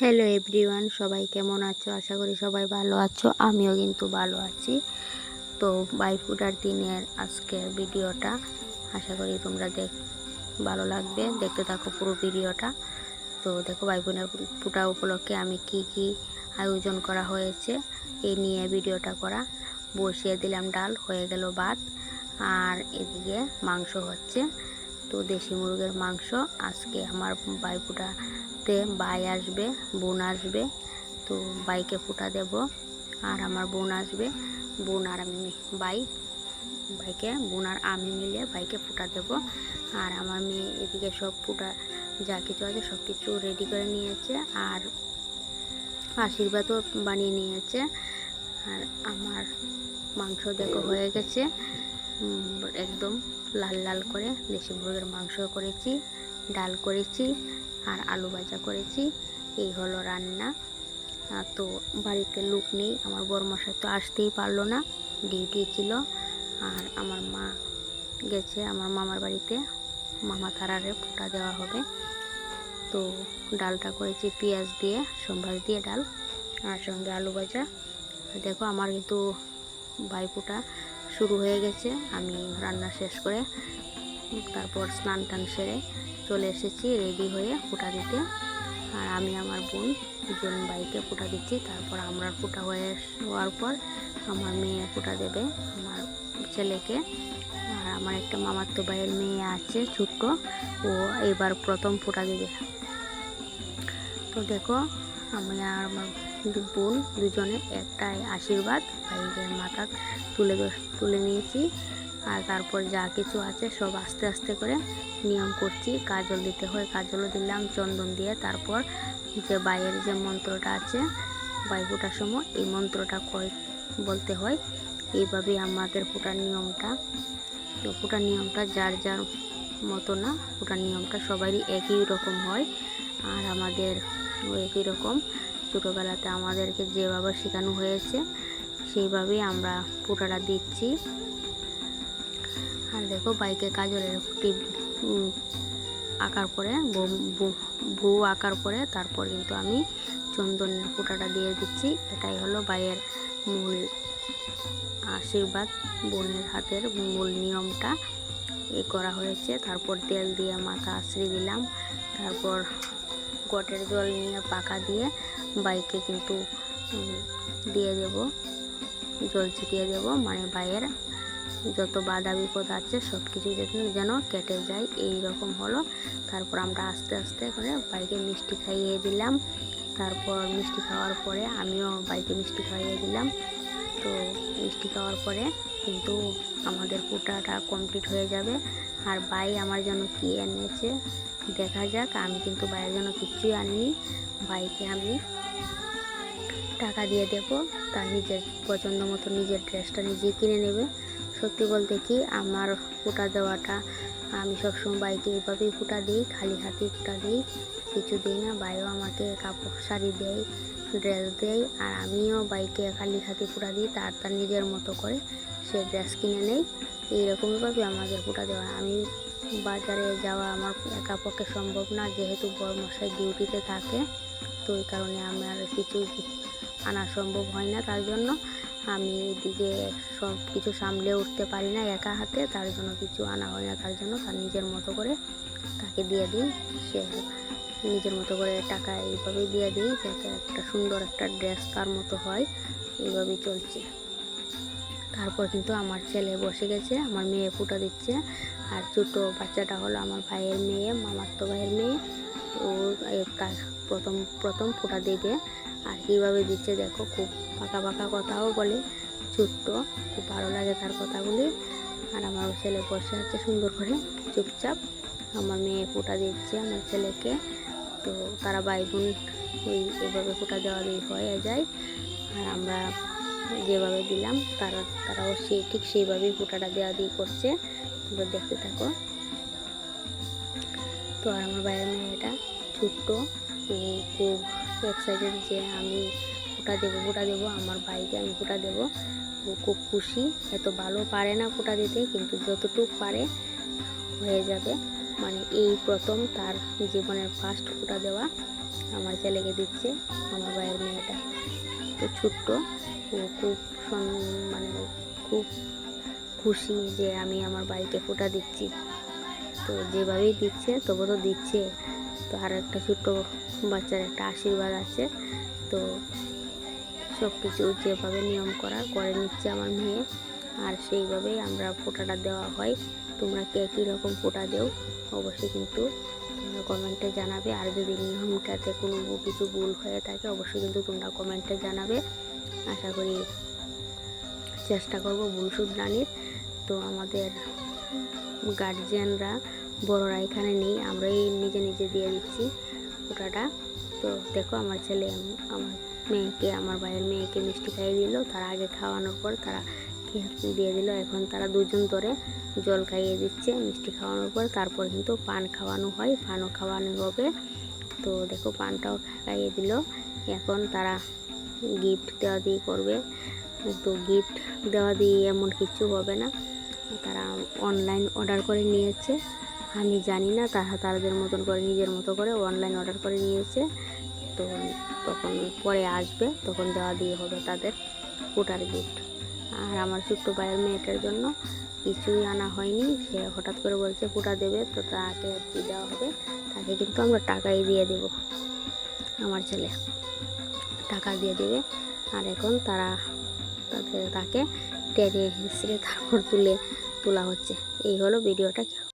Hello everyone সবাই কেমন আছো? আশা করি সবাই ভালো আছো, আমিও কিন্তু ভালো আছি। তো বাইফুটার দিনের আজকের ভিডিওটা, আশা করি তোমরা দেখ, ভালো লাগবে। দেখতে থাকো পুরো ভিডিওটা। তো দেখো বাইফুনের ফুটা উপলক্ষে আমি কি কি আয়োজন করা হয়েছে, এই নিয়ে ভিডিওটা করা। বসিয়ে দিলাম ডাল, হয়ে গেল ভাত, আর এদিকে মাংস হচ্ছে। তো দেশি মুরগের মাংস আজকে আমার বাইফুটাতে ভাই আসবে, বোন আসবে, তো বাইকে ফুটা দেব, আর আমার বোন আসবে, বোন আর আমি বাই, বাইকে, বোন আর আমি মিলে বাইকে ফুটা দেব, আর আমার মেয়ে এদিকে সব ফুটা যা কিছু আছে সব কিছু রেডি করে নিয়েছে, আর আশীর্বাদও বানিয়ে নিয়েছে, আর আমার মাংস দেখো হয়ে গেছে একদম লাল লাল করে দেশি মুরগির মাংস করেছি, ডাল করেছি আর আলু ভাজা করেছি, এই হলো রান্না। তো বাড়িতে লোক নেই, আমার বরমশাই তো আসতেই পারল না, ডিউটি ছিল আর আমার মা গেছে, আমার মামার বাড়িতে, মামা তারারে ফোটা দেওয়া হবে। তো ডালটা করেছি পেঁয়াজ দিয়ে সম্বাস দিয়ে ডাল আর সঙ্গে আলু ভাজা। দেখো আমার কিন্তু ভাইফোঁটা শুরু হয়ে গেছে। আমি রান্না শেষ করে তারপর স্নান টান সেরে চলে এসেছি রেডি হয়ে ফোঁটা দিতে। আর আমি আমার বোন দুজন বাইকে ফোঁটা দিচ্ছি। তারপর আমরা ফোঁটা হয়ে হওয়ার পর আমার মেয়ে ফোঁটা দেবে আমার ছেলেকে। আর আমার একটা মামাতো ভাইয়ের মেয়ে আছে, ছোট্ট। ও এবার প্রথম ফোঁটা দেবে। তো দেখো, আমি আর আমার বোন দুজনে একটাই আশীর্বাদ ভাইয়ের মাথা তুলে তুলে নিয়েছি। আর তারপর যা কিছু আছে সব আস্তে আস্তে করে নিয়ম করছি, কাজল দিতে হয়, কাজলও দিলাম, চন্দন দিয়ে তারপর যে বাইয়ের যে মন্ত্রটা আছে, বাই ফোটার সময় এই মন্ত্রটা কয়, বলতে হয়। এইভাবেই আমাদের ফোটার নিয়মটা। তো ফোটার নিয়মটা যার যার মতো না, ফোটার নিয়মটা সবারই একই রকম হয়। আর আমাদের একই রকম। ছোটোবেলাতে আমাদেরকে যেভাবে শেখানো হয়েছে, সেইভাবেই আমরা ফোটাটা দিচ্ছি। আর দেখো বাইকে কাজলের একটি আঁকার পরে ভু আঁকার পরে, তারপর কিন্তু আমি চন্দন ফোঁটাটা দিয়ে দিচ্ছি। এটাই হলো বাইয়ের মূল আশীর্বাদ। বোনের হাতের মূল নিয়মটা এ করা হয়েছে। তারপর তেল দিয়ে মাথা আশ্রি দিলাম। তারপর গটের জল নিয়ে পাকা দিয়ে বাইকে কিন্তু দিয়ে দেব। জল ছিটিয়ে দেব মানে বাইয়ের যত বাধা বিপদ আছে সব কিছু যেন কেটে যায় এই রকম হলো। তারপর আমরা আস্তে আস্তে করে বাইকে মিষ্টি খাইয়ে দিলাম। তারপর মিষ্টি খাওয়ার পরে আমিও বাইকে মিষ্টি খাইয়ে দিলাম। তো মিষ্টি খাওয়ার পরে কিন্তু আমাদের পুটাটা কমপ্লিট হয়ে যাবে। আর বাই আমার জন্য কী এনেছে? দেখা যাক, আমি কিন্তু বাইয়ের জন্য কিচ্ছুই আনিনি। বাইকে আমি টাকা দিয়ে দেবো। তার নিজের পছন্দ মতো নিজের ড্রেসটা নিজে কিনে নেবে। সত্যি বলতে কি, আমার ফুটা দেওয়াটা আমি সবসময় বাইকে এইভাবেই ফুটা দিই, খালি হাতেই ফুটা দিই। কিছু দিই না বাইও আমাকে কাপড় শাড়ি দেয়। ড্রেস দেয় আর আমিও বাইকে খালি হাতে ফুটা দিই, তার তার নিজের মতো করে সে ড্রেস কিনে নেই। এইরকমভাবে আমাদের ফুটা দেওয়া। আমি বাজারে যাওয়া আমার একা পক্ষে সম্ভব না, যেহেতু বড় মশাই ডিউটিতে থাকে, তো ওই কারণে আমার কিছু আনা সম্ভব হয় না। তার জন্য আমি এদিকে সব কিছু সামলে উঠতে পারি না একা হাতে, তার জন্য কিছু আনা হয় না। তার জন্য তার নিজের মতো করে তাকে দিয়ে দিই। সে নিজের মতো করে টাকা এইভাবেই দিয়ে দিই যাতে একটা সুন্দর একটা ড্রেস তার মতো হয়, এইভাবেই চলছে। তারপর কিন্তু আমার ছেলে বসে গেছে, আমার মেয়ে ফুটা দিচ্ছে, আর ছোটো বাচ্চাটা হলো আমার ভাইয়ের মেয়ে মামাতো ভাইয়ের মেয়ে, ও তার প্রথম প্রথম ফোঁটা দেবে, আর কীভাবে দিচ্ছে দেখো খুব পাকা পাকা কথাও বলে, ছোট্ট, খুব ভালো লাগে তার কথাগুলি। আর আমার ছেলে বসে আছে সুন্দর করে, চুপচাপ, আমার মেয়ে ফোঁটা দিচ্ছে আমার ছেলেকে। তো তারা ভাই বোন ওই এভাবে ফোঁটা দেওয়া হয়ে যায়। আর আমরা যেভাবে দিলাম, তারা, তারাও সেই ঠিক সেইভাবেই ফোঁটাটা দেওয়া দিয়ে করছে। তোমরা দেখতে থাকো। তো আর আমার ভাইয়ের মেয়েটা ছোট্ট, ও খুব এক্সাইটেড যে আমি ফোঁটা দেবো ফোঁটা দেবো, আমার ভাইকে আমি ফোঁটা দেবো। ও খুব খুশি, এত ভালো পারে না ফোঁটা দিতে, কিন্তু যতটুকু পারে হয়ে যাবে। মানে এই প্রথম তার জীবনের ফার্স্ট ফোঁটা দেওয়া আমার ছেলেকে দিচ্ছে, আমার ভাইয়ের মেয়েটা। তো ছোট্ট, ও খুব মানে খুব খুশি যে আমি আমার ভাইকে ফোঁটা দিচ্ছি। তো যেভাবেই দিচ্ছে, তবু তো দিচ্ছে। তো আর একটা ছোট্ট বাচ্চার একটা আশীর্বাদ আছে। তো সব কিছু যেভাবে নিয়ম করা করে নিচ্ছে আমার মেয়ে। আর সেইভাবেই আমরা ফোঁটাটা দেওয়া হয়। তোমরা কে কী রকম ফোঁটা দেও, অবশ্যই কিন্তু, তোমরা কমেন্টে জানাবে। আর যদি নিয়মটাতে কোনো কিছু ভুল হয়ে থাকে, অবশ্যই কিন্তু তোমরা কমেন্টে জানাবে। আশা করি চেষ্টা করব ভুল শুধরানির তো আমাদের গার্জিয়ানরা বড়রা এখানে নেই, আমরাই নিজে নিজে দিয়ে দিচ্ছি ফোঁটাটা। তো দেখো আমার ছেলে, আমার মেয়েকে, আমার ভাইয়ের মেয়েকে মিষ্টি খাইয়ে দিল। তার আগে খাওয়ানোর পর তারা দিয়ে দিল। এখন তারা দুজন ধরে জল খাইয়ে দিচ্ছে, মিষ্টি খাওয়ানোর পর। তারপর কিন্তু পান খাওয়ানো হয়, পানও খাওয়ানো হবে। তো দেখো, পানটাও খাইয়ে দিল। এখন তারা গিফট দেওয়া দিয়ে করবে। তো গিফট দেওয়া দিয়ে এমন কিছু হবে না। তারা অনলাইন অর্ডার করে নিয়েছে। আমি জানি না, তারা তাদের মতন করে, নিজের মতো করে অনলাইন অর্ডার করে নিয়েছে। তো তখন পরে আসবে, তখন দেওয়া দিয়ে হবে তাদের ফোটার গিফট আর আমার ছোট্ট ভাইয়ের মেয়েটার জন্য কিছুই আনা হয়নি। সে হঠাৎ করে বলছে, ফুটা দেবে তো তাকে আর কি দেওয়া হবে? তাকে কিন্তু আমরা টাকাই দিয়ে দেব। আমার ছেলে টাকা দিয়ে দেবে। আর এখন তারা তাকে টেনে হিসেবে তারপর তুলে তোলা হচ্ছে। এই হলো ভিডিওটা।